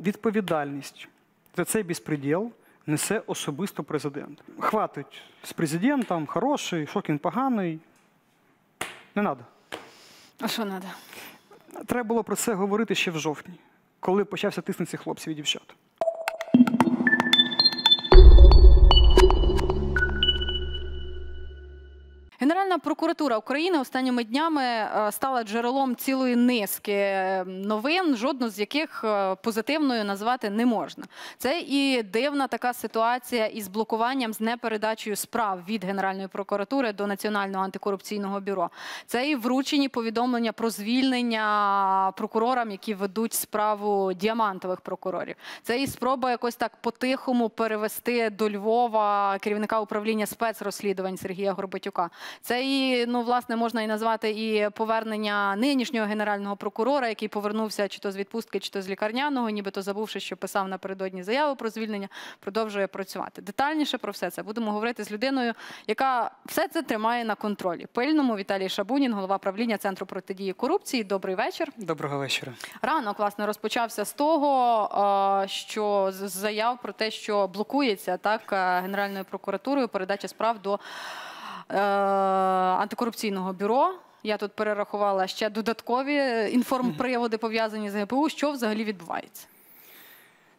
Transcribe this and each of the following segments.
відповідальність за цей безпреділ несе особисто президент. Хватить з президентом, хороший, Шокін поганий. Не треба. А що треба? Треба було про це говорити ще в жовтні, коли почався тиснути хлопців і дівчат. Генеральна прокуратура України останніми днями е, стала джерелом цілої низки е, новин, жодну з яких е, позитивною назвати не можна. Це і дивна така ситуація із блокуванням з непередачею справ від Генеральної прокуратури до Національного антикорупційного бюро. Це і вручені повідомлення про звільнення прокурорам, які ведуть справу діамантових прокурорів. Це і спроба якось так по-тихому перевести до Львова керівника управління спецрозслідувань Сергія Горбатюка. Це і ну власне можна і назвати і повернення нинішнього генерального прокурора, який повернувся чи то з відпустки, чи то з лікарняного, нібито забувши, що писав напередодні заяву про звільнення, продовжує працювати. Детальніше про все це будемо говорити з людиною, яка все це тримає на контролі. Пильному Віталій Шабунін, голова правління центру протидії корупції. Добрий вечір. Доброго вечора. Ранок власне розпочався з того, е, що з заяв про те, що блокується так е, Генеральною прокуратурою передача справ до антикорупційного бюро. Я тут перерахувала ще додаткові інформприводи пов'язані з ГПУ. Що взагалі відбувається?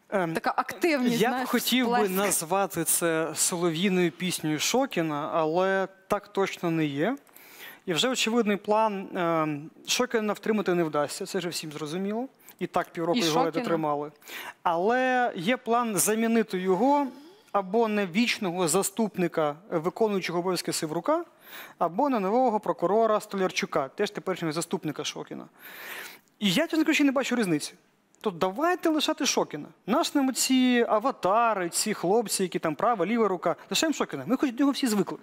Ем, Така активність. Я б знаєш, хотів би назвати це солов'їною піснею Шокіна, але так точно не є. І вже очевидний план ем, Шокіна втримати не вдасться, це вже всім зрозуміло. І так півроку І його Шокіна. тримали. Але є план замінити його або на вічного заступника виконуючого обов'язки Сиврука, або на нового прокурора Столярчука, теж теперішнього заступника Шокіна. І я, чесно кажучи, не бачу різниці. То давайте лишати Шокіна. Наш нам ці аватари, ці хлопці, які там права, ліва рука. Лишаємо Шокіна. Ми хоч до нього всі звикли.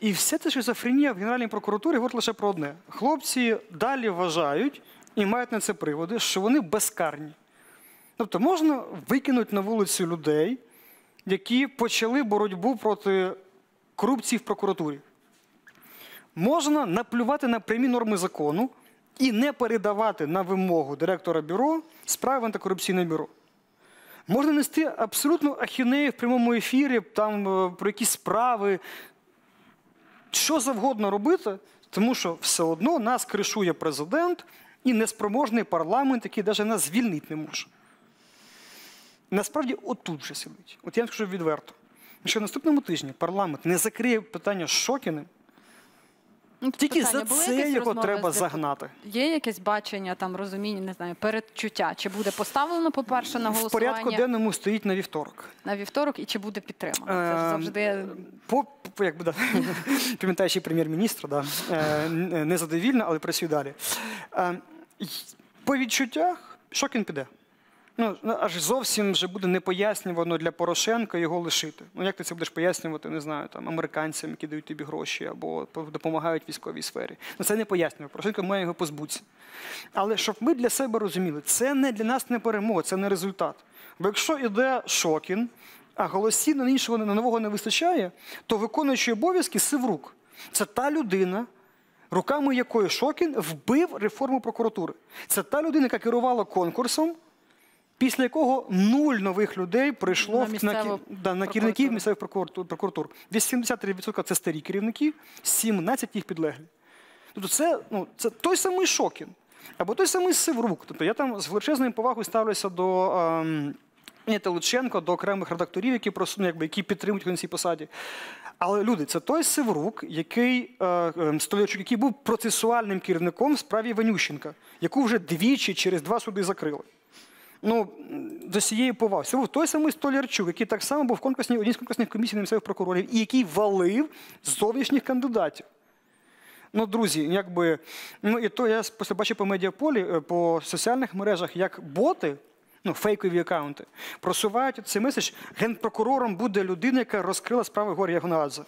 І вся ця шизофренія в Генеральній прокуратурі говорить лише про одне. Хлопці далі вважають і мають на це приводи, що вони безкарні. Тобто можна викинути на вулицю людей, які почали боротьбу проти корупції в прокуратурі. Можна наплювати на прямі норми закону і не передавати на вимогу директора бюро справи в антикорупційне бюро. Можна нести абсолютно ахінею в прямому ефірі, там е, про якісь справи, що завгодно робити, тому що все одно нас кришує президент і неспроможний парламент, який навіть нас звільнити не може. Насправді, отут вже сидить. От я вам скажу відверто. Що наступному тижні парламент не закриє питання з Шокіним, Ну, тільки питання, за це його треба з загнати. Є якесь бачення, там розуміння, не знаю, передчуття. Чи буде поставлено, по-перше, на В голосування порядку денному стоїть на вівторок. на вівторок, і чи буде підтримано? Це ж Ем, завжди По, по як би, да, пам'ятаючи прем'єр-міністра, да, е, незадовільно, але працює далі. Е, По відчуттях Шокін піде. Ну, ну, аж зовсім вже буде непояснювано для Порошенка його лишити. Ну, як ти це будеш пояснювати, не знаю, там, американцям, які дають тобі гроші або допомагають військовій сфері. Ну, це не пояснює. Порошенко має його позбутися. Але щоб ми для себе розуміли, це не для нас не перемога, це не результат. Бо якщо йде Шокін, а голосів на іншого на нового не вистачає, то виконуючий обов'язки Сиврук. Це та людина, руками якої Шокін вбив реформу прокуратури. Це та людина, яка керувала конкурсом, після якого нуль нових людей прийшло На да, на керівників місцевих прокуратур. прокуратур. Десь 73% це старі керівники, 17 їх підлеглі. Тобто це, ну, це той самий Шокін, або той самий Сиврук. Тобто я там з величезною повагою ставлюся до. Ем, Лученко, до окремих редакторів, які просто, ну, якби, які підтримують його на цій посаді. Але люди, це той Сиврук, який е, е, Столярчук, який був процесуальним керівником в справі Ванющенка, яку вже двічі через два суди закрили. Ну, до цієї поваги. Це був той самий Столярчук, який так само був в конкурсній одній з конкурсних комісій місцевих прокурорів, і який валив зовнішніх кандидатів. Ну, друзі, якби, ну і то я бачив по медіаполі, е, по соціальних мережах, як боти, ну, фейкові акаунти, просувають цей меседж, генпрокурором буде людина, яка розкрила справи Горія Гонадзе.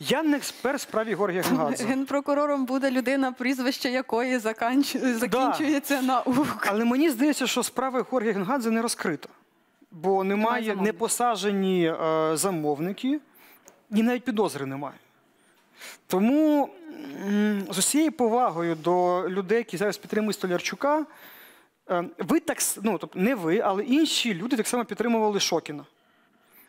Я не експерт в справі Горія Гонадзе. генпрокурором буде людина, прізвище якої заканч- закінчується на ук. Але мені здається, що справа Горія Генгадзе не розкрита. Бо немає, не посаджені е, замовники, і навіть підозри немає. Тому м, з усією повагою до людей, які зараз підтримують Столярчука, Е, Ви так, с- ну, тобто не ви, але інші люди так само підтримували Шокіна.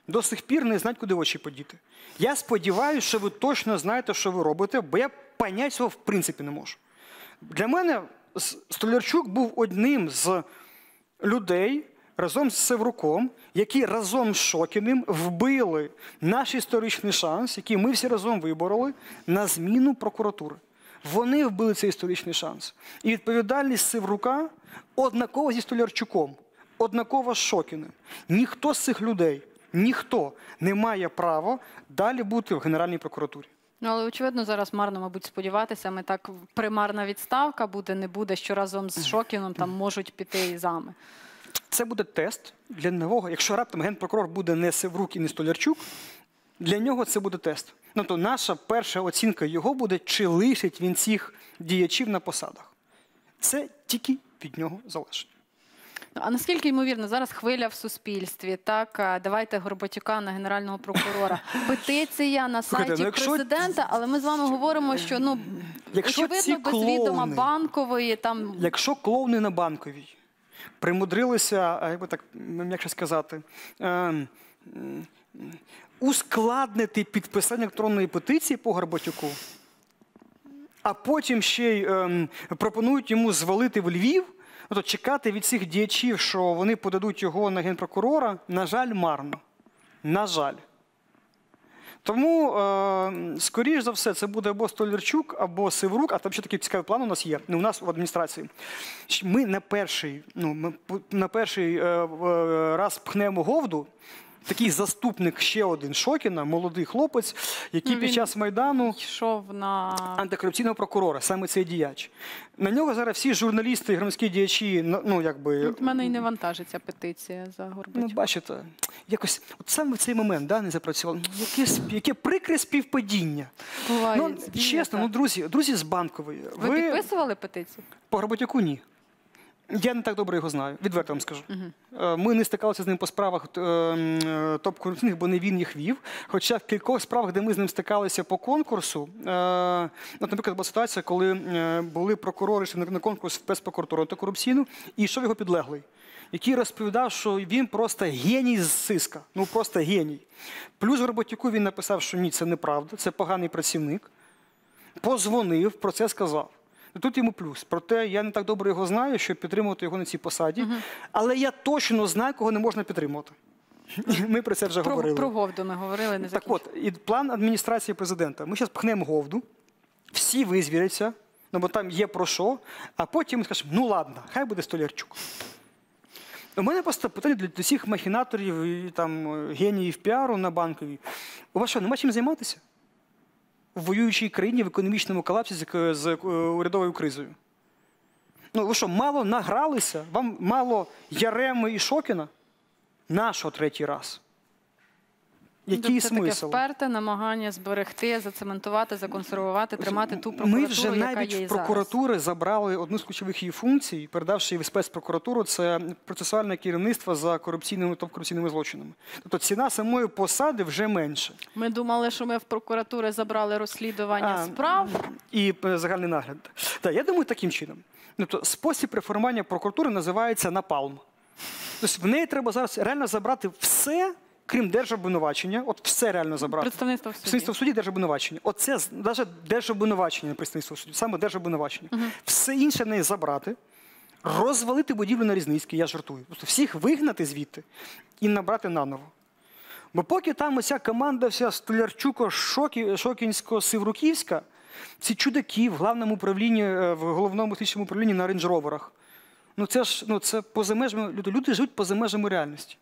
До сих пір не знають, куди очі подіти. Я сподіваюся, що ви точно знаєте, що ви робите, бо я понять цього в принципі не можу. Для мене Столярчук був одним з людей разом з Севруком, які разом з Шокіним вбили наш історичний шанс, який ми всі разом вибороли на зміну прокуратури. Вони вбили цей історичний шанс. І відповідальність Севрука однакова зі Столярчуком, однакова з Шокіним. Ніхто з цих людей, ніхто не має права далі бути в Генеральній прокуратурі. Ну, але очевидно, зараз марно, мабуть, сподіватися. Ми так примарна відставка буде, не буде, що разом з Шокіном там можуть піти і зами. Це буде тест для нового. Якщо раптом генпрокурор буде не Севрук і не Столярчук, для нього це буде тест. Ну то наша перша оцінка його буде, чи лишить він цих діячів на посадах. Це тільки від нього залежить. Ну, А наскільки ймовірно зараз хвиля в суспільстві? Так, давайте Горбатюка на генерального прокурора. Петиція на Слухайте, сайті ну, якщо- президента, але ми з вами говоримо, що ну Якщо очевидно без відома клоуни- банкової там Якщо клоуни на банковій примудрилися, а, як би так м'якше сказати, е, м, ускладнити підписання електронної петиції по Горбатюку, а потім ще й ем, пропонують йому звалити в Львів, ну, то чекати від цих діячів, що вони подадуть його на генпрокурора, на жаль, марно. На жаль. Тому, е, скоріш за все, це буде або Столярчук, або Сиврук, а там ще такий цікавий план у нас є. Не у нас в адміністрації. Ми на перший, ну, ми на перший е, е, раз пхнемо говду. Такий заступник ще один Шокіна, молодий хлопець, який Ну, під час Майдану йшов на антикорупційного прокурора, саме цей діяч. На нього зараз всі журналісти громадські діячі, ну, ну якби. От мене і не вантажиться петиція за Ну, бачите, якось от саме в цей момент да, не запрацювало. Яке, яке прикре співпадіння. Буває, Ну, чесно, ну, друзі, друзі з банкової. ви підписували петицію? по Горбатюку ні. Я не так добре його знаю, відверто вам скажу. Е, Ми не стикалися з ним по справах е, е, топ-корупційних, бо не він їх вів. Хоча в кількох справах, де ми з ним стикалися по конкурсу, наприклад, була ситуація, коли були прокурори на на конкурс в спецпрокуратуру антикорупційну, і йшов його підлеглий, який розповідав, що він просто геній з сиска. Ну просто геній. Плюс Горбатюку він написав, що ні, це неправда, це поганий працівник позвонив, про це сказав. І Тут йому плюс. Проте я не так добре його знаю, щоб підтримувати його на цій посаді. Але я точно знаю, кого не можна підтримувати. Ми про це вже Про, говорили. про Говду ми говорили, не Так закінчили. от, і план адміністрації президента. Ми зараз пхнемо говду, всі визвіряться, ну бо там є про що, а потім ми скажемо, ну ладно, хай буде Столярчук. У мене просто питання для для всіх махінаторів і там е, геніїв піару на банковій. У вас що, нема чим займатися? В воюючій країні в економічному колапсі з, ек- з е, урядовою кризою. Ну, ви що, мало награлися? Вам мало Яреми і Шокіна? Нашого третій раз. Який Тобто це таке вперте намагання зберегти, зацементувати, законсервувати, тримати ту прокуратуру, Ми вже яка навіть є в прокуратури забрали одну з ключових її функцій, передавши її в спецпрокуратуру, це процесуальне керівництво за корупційними топ-корупційними злочинами. Тобто ціна самої посади вже менше. Ми думали, що ми в прокуратури забрали розслідування А, справ. І е, загальний нагляд. Так, я думаю, таким чином. Тобто, спосіб реформування прокуратури називається напалм. Тобто в неї треба зараз реально забрати все, крім держобвинувачення. От все реально забрати. Представництво в суді. Представництво в суді держобвинувачення. Оце навіть держобвинувачення, не представництво в суді, саме держобвинувачення. Все інше не забрати, розвалити будівлю на Різницькій, я жартую. Просто всіх вигнати звідти і набрати наново. Бо поки там оця команда вся Столярчуко, Шокінсько-Сивруківська, ці чудаки в главному управлінні, е, в головному слідчому управлінні на рейндж-роверах. Ну це ж ну, це поза межами, люди, люди живуть поза межами реальності.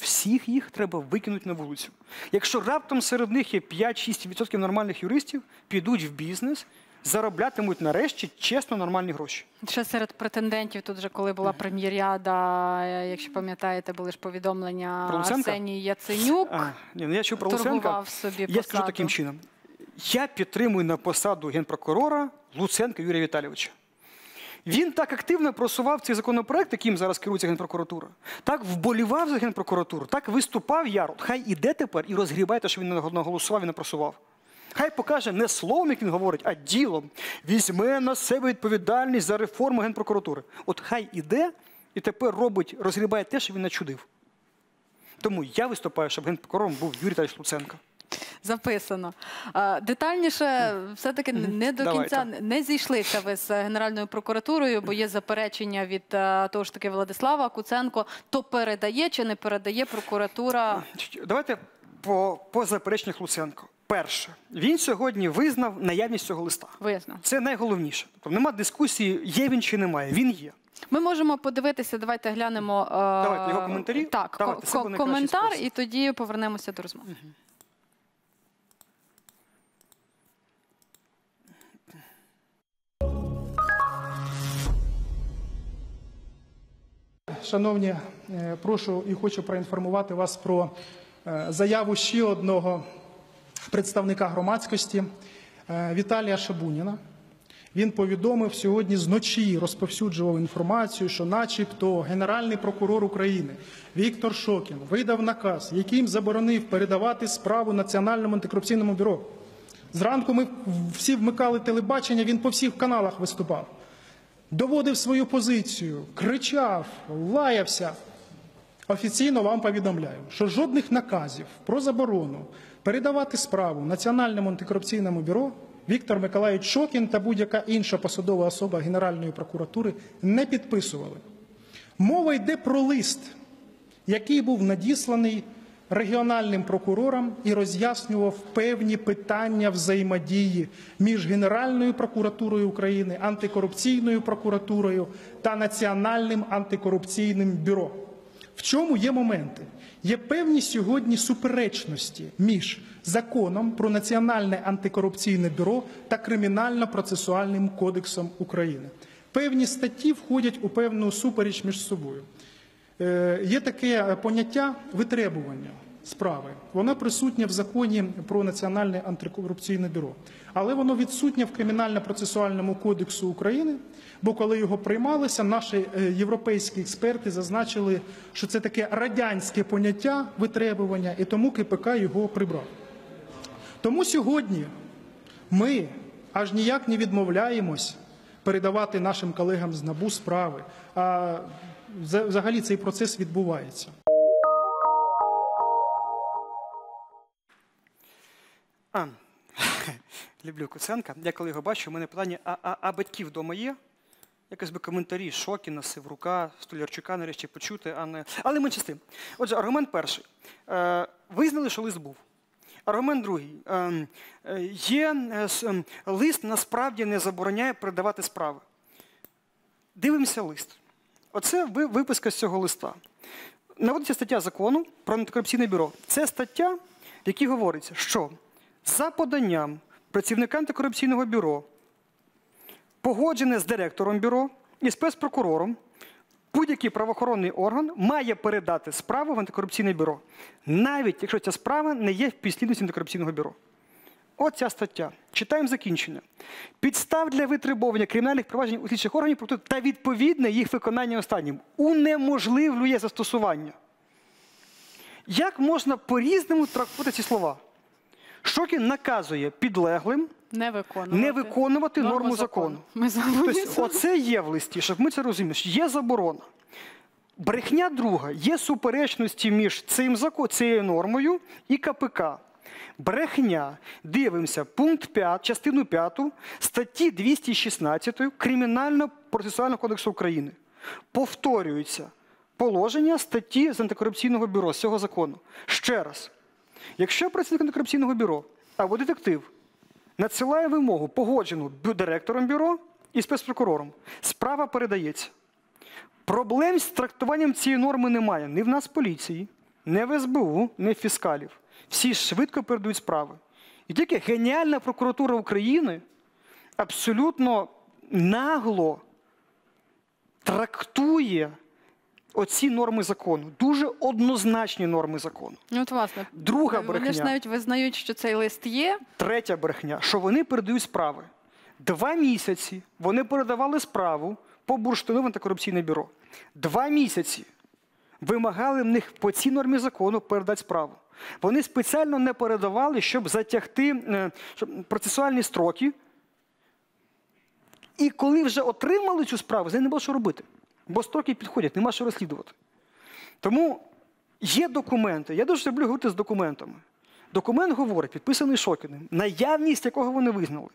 Всіх їх треба викинути на вулицю. Якщо раптом серед них є 5-6% нормальних юристів, підуть в бізнес, зароблятимуть нарешті чесно нормальні гроші. Ще серед претендентів, тут же коли була прем'єряда, е, якщо пам'ятаєте, були ж повідомлення Про Арсеній Яценюк. А, ні, ну я чув про Луценка. собі Я скажу таким чином: я підтримую на посаду генпрокурора Луценка Юрія Віталійовича. Він так активно просував цей законопроект, яким зараз керується генпрокуратура, так вболівав за генпрокуратуру, так виступав яро. Хай іде тепер і розгрібає те, що він не наголосував і не просував. Хай покаже не словом, як він говорить, а ділом. Візьме на себе відповідальність за реформу генпрокуратури. От хай іде і тепер робить, розгрібає те, що він начудив. Тому я виступаю, щоб генпрокурором був Юрій Віталійович Луценко. Записано. А, Детальніше, все-таки не до Давайте. кінця не зійшлися ви з Генеральною прокуратурою, бо є заперечення від е, того ж таки Владислава Куценко. То передає чи не передає прокуратура? Давайте по, по запереченнях Луценко. Перше, він сьогодні визнав наявність цього листа. Визнав. Це найголовніше. Тобто нема дискусії, є він чи немає. Він є. Ми можемо подивитися. Давайте глянемо. е, Давайте його коментарі. Так, Давайте, ко- коментар, і тоді повернемося до розмови. Шановні, е, прошу і хочу проінформувати вас про е, заяву ще одного представника громадськості е, Віталія Шабуніна. Він повідомив сьогодні зночі, розповсюджував інформацію, що, начебто, Генеральний прокурор України Віктор Шокін видав наказ, яким заборонив передавати справу Національному антикорупційному бюро. Зранку ми всі вмикали телебачення, він по всіх каналах виступав доводив свою позицію, кричав, лаявся. Офіційно вам повідомляю, що жодних наказів про заборону передавати справу Національному антикорупційному бюро Віктор Миколаївич Шокін та будь-яка інша посадова особа Генеральної прокуратури не підписували. Мова йде про лист, який був надісланий регіональним прокурорам і роз'яснював певні питання взаємодії між Генеральною прокуратурою України, антикорупційною прокуратурою та Національним антикорупційним бюро. В чому є моменти? Є певні сьогодні суперечності між законом про Національне антикорупційне бюро та Кримінально-процесуальним кодексом України. Певні статті входять у певну супереч між собою. Е, Є таке поняття витребування справи. Воно присутнє в законі про Національне антикорупційне бюро, але воно відсутнє в Кримінально-процесуальному кодексу України. Бо коли його приймалося, наші е, європейські експерти зазначили, що це таке радянське поняття витребування, і тому КПК його прибрав. Тому сьогодні ми аж ніяк не відмовляємось передавати нашим колегам з НАБУ справи. А взагалі цей процес відбувається. А, люблю Куценка. Я коли його бачу, у мене питання: а, а, а батьків вдома є? Якось би коментарі Шокіна, Сиврука, Столярчука нарешті почути, а не. Але менше з. Отже, аргумент перший. Е, визнали, що лист був. Аргумент другий. Е, е, є е, лист насправді не забороняє передавати справи. Дивимося лист. Оце виписка з цього листа. Наводиться стаття закону про антикорупційне бюро. Це стаття, в якій говориться, що за поданням працівника антикорупційного бюро, погоджене з директором бюро і спецпрокурором, будь-який правоохоронний орган має передати справу в антикорупційне бюро, навіть якщо ця справа не є в підслідності антикорупційного бюро. От ця стаття. Читаємо закінчення. Підстав для витребування кримінальних проваджень у слідчих органів та відповідне їх виконання останнім унеможливлює застосування. Як можна по-різному трактувати ці слова? Шокін наказує підлеглим Не виконувати, не виконувати норму закону. Ми. Тобто, оце є в листі, щоб ми це розуміли. що Є заборона. Брехня друга, є суперечності між цим цією нормою і КПК. Брехня. Дивимося, пункт 5, частину 5 статті 216 Кримінально-процесуального кодексу України. Повторюються положення статті з антикорупційного бюро з цього закону. Ще раз, якщо працівник антикорупційного бюро або детектив надсилає вимогу, погоджену директором бюро і спецпрокурором, справа передається. Проблем з трактуванням цієї норми немає ні в нас поліції, ні в СБУ, ні в фіскалів. Всі швидко передають справи. І тільки геніальна прокуратура України абсолютно нагло трактує оці норми закону, дуже однозначні норми закону. Ну, от, власне, Друга вони ж навіть визнають, що цей лист є. Третя брехня, що вони передають справи. Два місяці вони передавали справу по бурштину в антикорупційне бюро. Два місяці вимагали в них по цій нормі закону передати справу. Вони спеціально не передавали, щоб затягти е, процесуальні строки. І коли вже отримали цю справу, з нею не було що робити. Бо строки підходять, нема що розслідувати. Тому є документи. Я дуже люблю говорити з документами. Документ говорить, підписаний Шокіним, наявність якого вони визнали.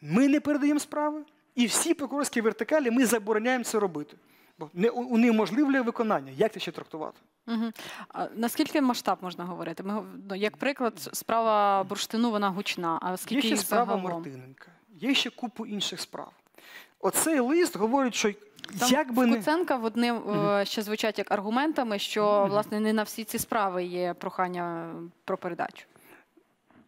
Ми не передаємо справи, і всі прокурорські вертикалі ми забороняємо це робити. Бо унеможливлює виконання. Як це ще трактувати? Угу. А наскільки масштаб можна говорити? Ми, ну, як приклад, справа бурштину вона гучна. А Є скільки ще справа загалом? Мартиненка, є ще купу інших справ. Оцей лист говорить, що Там як би в не. В одним е, ще звучать як аргументами, що власне не на всі ці справи є прохання про передачу.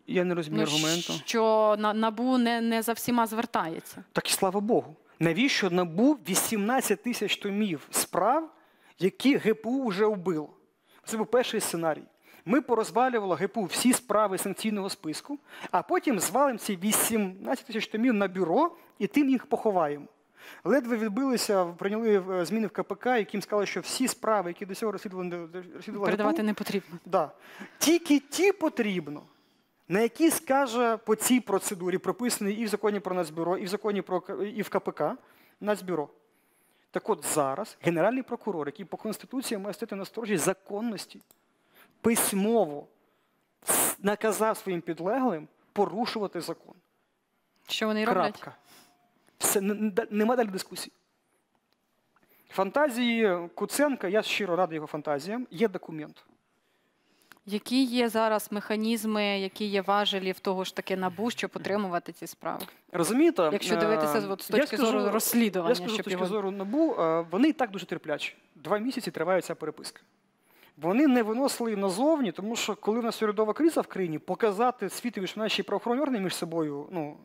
Я не розумію Ну, аргументу. що на набу не, не за всіма звертається. Так і слава Богу. Навіщо набув 18 тисяч томів справ, які ГПУ вже вбило? Це був перший сценарій. Ми порозвалювали ГПУ всі справи санкційного списку, а потім звалимо ці 18 тисяч томів на бюро і тим їх поховаємо. Ледве відбилися, прийняли е, зміни в КПК, яким сказали, що всі справи, які до цього розслідували, Передавати ГПУ, не потрібно. Да. Тільки ті потрібно, на які скаже по цій процедурі, прописаний і в законі про Нацбюро, і в законі про і в КПК Нацбюро. Так от зараз Генеральний прокурор, який по Конституції має стати на сторожі законності, письмово наказав своїм підлеглим порушувати закон. Що вони роблять? Крапка. Все, нема далі дискусії. Фантазії Куценка, я щиро радий його фантазіям, є документ. Які є зараз механізми, які є важелі в того ж таки набу, щоб отримувати ці справи? Розумієте? Якщо дивитися е, от з точки зору розслідування, я скажу, з точки його- зору НАБУ, е, вони і так дуже терплячі. Два місяці триває ця переписка. Вони не виносили назовні, тому що коли в нас урядова криза в країні, показати світові, що наші правоохоронні органи між собою, ну,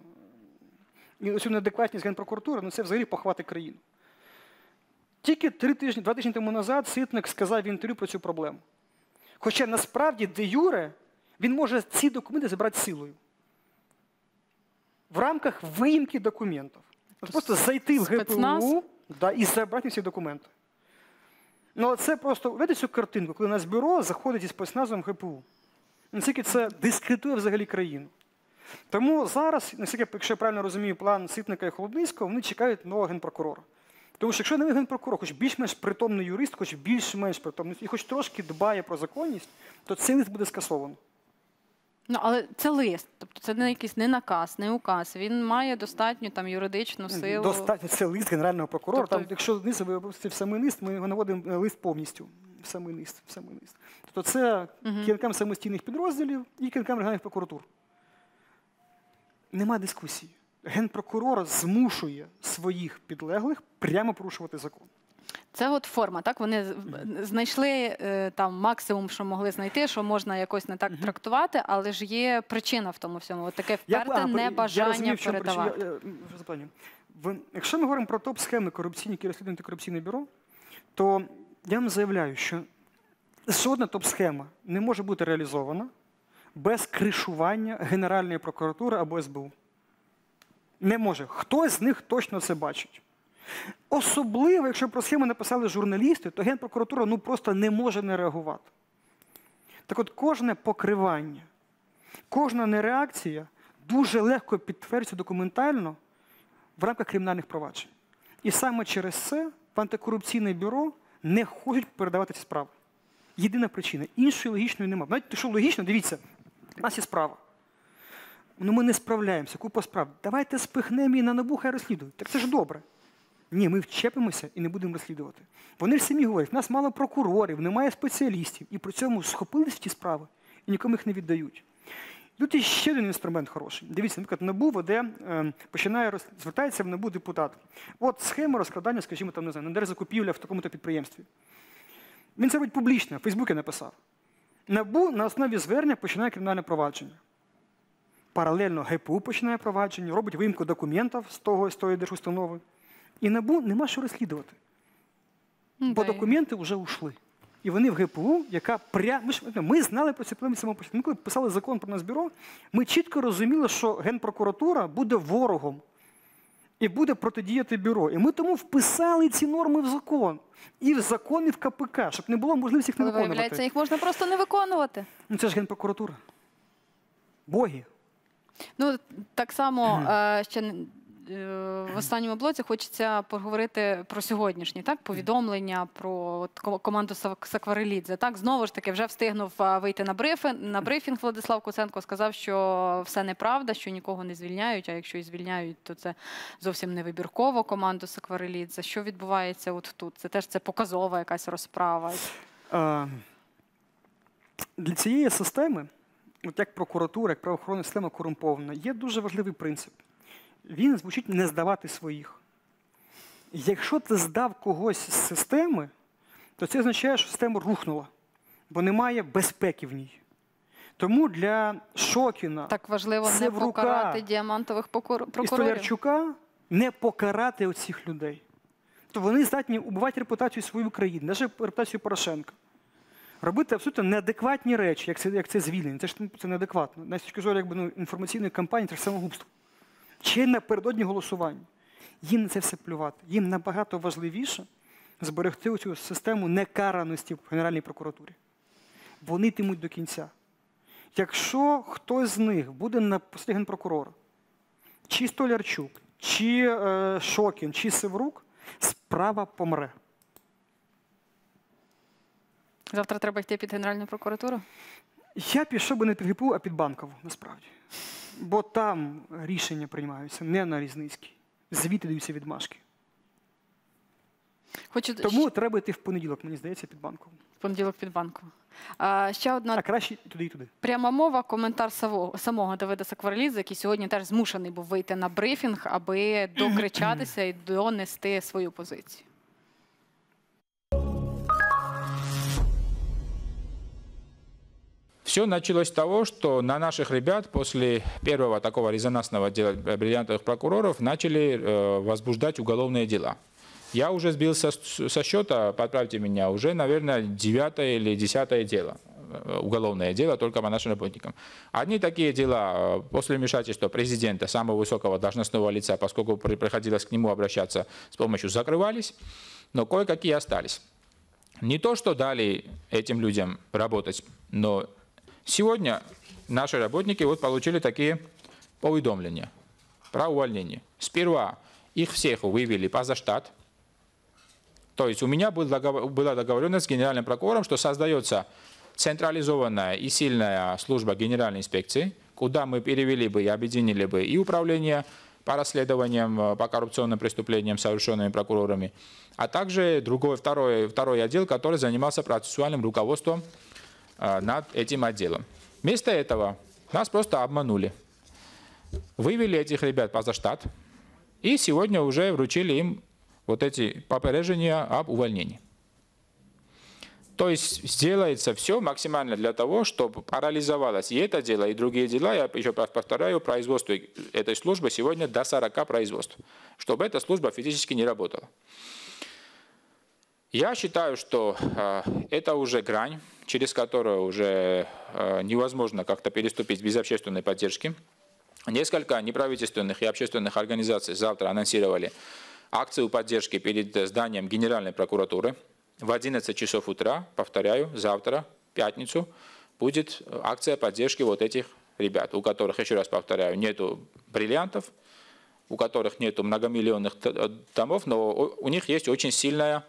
і цю неадекватність Генпрокуратури, ну це взагалі похвати країну. Тільки три тижні, два тижні тому назад Ситник сказав в інтерв'ю про цю проблему. Хоча насправді, де Юре, він може ці документи забрати силою. В рамках виїмки документів. От просто зайти в? ГПУ да, і забрати всі документи. Ну, це просто видите цю картинку, коли Нацбюро заходить із спецназом ГПУ. Наскільки це дискредитує взагалі країну. Тому зараз, наскільки, якщо я правильно розумію, план Ситника і Холодницького, вони чекають нового генпрокурора. Тому що якщо новий генпрокурор, хоч більш-менш притомний юрист, хоч більш-менш притомний, і хоч трошки дбає про законність, то цей лист буде скасовано. Ну але це лист, тобто це не якийсь не наказ, не указ. Він має достатню там юридичну силу. Достатньо це лист генерального прокурора. Тобто- Там, якщо вниз ви в самий лист, ми його наводимо е, лист повністю. В самий лист, в самий лист. Тобто це керівникам самостійних підрозділів і керівникам регіональних прокуратур. Нема дискусії. Генпрокурор змушує своїх підлеглих прямо порушувати закон. Це от форма, так? Вони знайшли е, там максимум, що могли знайти, що можна якось не так трактувати, але ж є причина в тому всьому. От таке вперте я небажання розумію, передавати. причина. Я- я. В- Якщо ми говоримо про топ-схеми корупційні, які розслідує антикорупційне бюро, то я вам заявляю, що жодна топ-схема не може бути реалізована без кришування Генеральної прокуратури або СБУ. Не може. Хтось з них точно це бачить. Особливо, якщо про схему написали журналісти, то Генпрокуратура ну, просто не може не реагувати. Так от кожне покривання, кожна нереакція дуже легко підтверджується документально в рамках кримінальних проваджень. І саме через це в антикорупційне бюро не хочуть передавати ці справи. Єдина причина. Іншої логічної немає. Знаєте, що логічно, дивіться, у нас є справа. Ну ми не справляємося, купа справ. Давайте спихнемо її на набу, хай розслідують. Так це ж добре. Ні, ми вчепимося і не будемо розслідувати. Вони ж самі говорять, в нас мало прокурорів, немає спеціалістів, і при цьому схопились ті справи і нікому їх не віддають. Тут є ще один інструмент хороший. Дивіться, наприклад, НАБУ веде, е, починає звертається в НАБУ депутат. От схема розкладання, скажімо, там не знаю, на держзакупівля в такому-то підприємстві. Він це робить публічно, в Фейсбуці написав. НАБУ на основі звернення починає кримінальне провадження. Паралельно ГПУ починає провадження, робить виїмку документів з того з тої держустанови. І НАБУ нема що розслідувати. Ну, Бо документи вже ушли. І вони в ГПУ, яка прямо. Ми, ж- ми знали про ці проблеми самого початку. Ми коли писали закон про Нацбюро, ми чітко розуміли, що Генпрокуратура буде ворогом і буде протидіяти бюро. І ми тому вписали ці норми в закон. І в закон, і в КПК, щоб не було можливості їх не виконувати. виявляється, їх можна просто не виконувати. Ну це ж Генпрокуратура. Боги. Ну так само е, ще в останньому блоці хочеться поговорити про сьогоднішні так повідомлення про команду Сакварелідзе. Так знову ж таки вже встигнув вийти на брифінг, на брифінг. Владислав Куценко сказав, що все неправда, що нікого не звільняють. А якщо і звільняють, то це зовсім не вибірково команду Сакварелідзе. Що відбувається от тут? Це теж це показова якась розправа. Е, Для цієї системи, от як прокуратура, як правоохоронна система корумпована, є дуже важливий принцип. Він звучить не здавати своїх. Якщо ти здав когось з системи, то це означає, що система рухнула, бо немає безпеки в ній. Тому для Шокіна Так важливо не покарати діамантових покор- і прокурорів. Столярчука не покарати оцих людей. То вони здатні убивати репутацію своєї країни, навіть репутацію Порошенка. Робити абсолютно неадекватні речі, як це, як це звільнення. Це ж ну, це неадекватно. З точки зору якби, ну, інформаційної кампанії, це ж самогубство. Чи напередодні голосування. Їм на це все плювати. Їм набагато важливіше зберегти цю систему некараності в Генеральній прокуратурі. Вони йтимуть до кінця. Якщо хтось з них буде на посаді генпрокурора, чи Столярчук, чи е, Шокін, чи Севрук, справа помре. Завтра треба йти під Генеральну прокуратуру. Я пішов би не під ГПУ, а під банкову, насправді. Бо там рішення приймаються не на Різницькій. Звідти даються відмашки. Хочу Тому треба йти в понеділок, мені здається, під банкову. в понеділок під банком. А, ще одна А краще туди і туди. пряма мова, коментар саво- самого Давида Сакварелідзе, який сьогодні теж змушений був вийти на брифінг, аби докричатися і донести свою позицію. Все началось с того, что на наших ребят после первого такого резонансного дела э, бриллиантовых прокуроров начали э, возбуждать уголовные дела. Я уже сбился со счета, подправьте меня, уже, наверное, девятое или десятое дело, э, уголовное дело только по нашим работникам. Одни такие дела э, после вмешательства президента, самого высокого должностного лица, поскольку при- приходилось к нему обращаться с помощью, закрывались, но кое-какие остались. Не то, что дали этим людям работать, но сегодня наши работники вот получили такие поведомления про увольнение. Сперва их всех вывели поза штат. То есть у меня была договоренность с генеральным прокурором, что создается централизованная и сильная служба генеральной инспекции, куда мы перевели бы и объединили бы и управление по расследованиям по коррупционным преступлениям, совершенными прокурорами, а также другой, второй, второй отдел, который занимался процессуальным руководством над этим отделом. Вместо этого нас просто обманули. Вывели этих ребят поза штат, и сегодня уже вручили им вот эти попережения об увольнении. То есть сделается все максимально для того, чтобы парализовалось и это дело, и другие дела. Я еще раз повторяю, производство этой службы сегодня до 40 производств, чтобы эта служба физически не работала. Я считаю, что э, это уже грань, через которую уже э, невозможно как-то переступить без общественной поддержки. Несколько неправительственных и общественных организаций завтра анонсировали акцию поддержки перед зданием Генеральной прокуратуры. В 11 часов утра, повторяю, завтра, пятницу, будет акция поддержки вот этих ребят, у которых, еще раз повторяю, нету бриллиантов, у которых нету многомиллионных э, домов, но у них есть очень сильная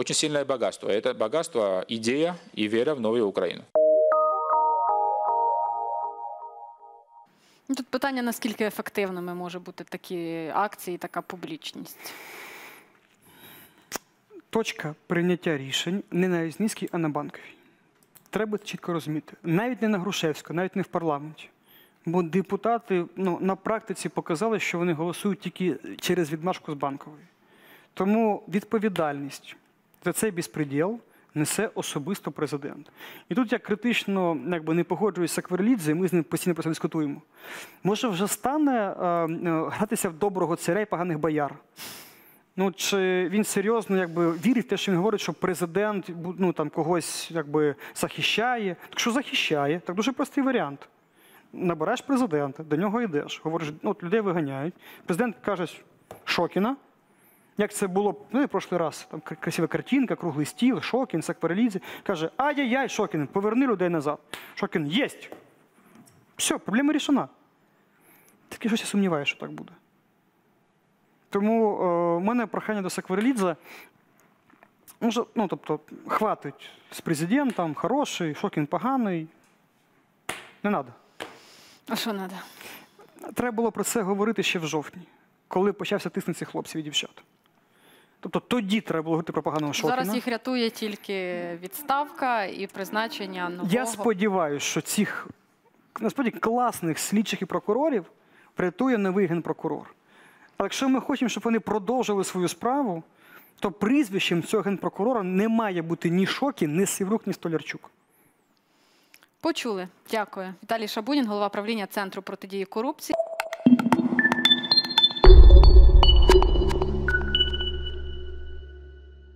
очень сильное богатство. Это богатство идея и вера в новую Украину. Ну, Тут питання, наскільки ефективними може бути такі акції, така публічність. Точка прийняття рішень не на Різницькій, а на банковій. Треба чітко розуміти. Навіть не на Грушевську, навіть не в парламенті. Бо депутати ну, на практиці показали, що вони голосують тільки через відмашку з банкової. Тому відповідальність за цей безпреділ несе особисто президент. І тут я критично якби, не погоджуюсь з Сакверлідзе, і ми з ним постійно про це дискутуємо. Може, вже стане е, е, гратися в доброго царя і поганих бояр. Ну, чи він серйозно якби, вірить в те, що він говорить, що президент ну, там, когось якби, захищає? Так що захищає? Так дуже простий варіант. Набираєш президента, до нього йдеш, говориш, ну, от людей виганяють. Президент каже Шокіна, як це було ну, і в прошлий раз, там красива картинка, круглий стіл, Шокін, Сакварелідзе. Каже, ай-яй-яй, Шокін, поверни людей назад. Шокін, єсть. Все, проблема рішена. Таке щось я сумніваюся, що так буде. Тому е, в мене прохання до Сакварелідзе. Ну, тобто, хватить з президентом, хороший, Шокін поганий. Не треба. А що треба? Треба було про це говорити ще в жовтні, коли почався тиснути цих хлопців і дівчат. Тобто тоді треба було говорити про поганого Шокіна. Зараз їх рятує тільки відставка і призначення нового. Я сподіваюся, що цих насправді класних слідчих і прокурорів врятує новий генпрокурор. Але якщо ми хочемо, щоб вони продовжили свою справу, то прізвищем цього генпрокурора не має бути ні Шокін, ні Сіврук, ні Столярчук. Почули. Дякую. Віталій Шабунін, голова правління Центру протидії корупції.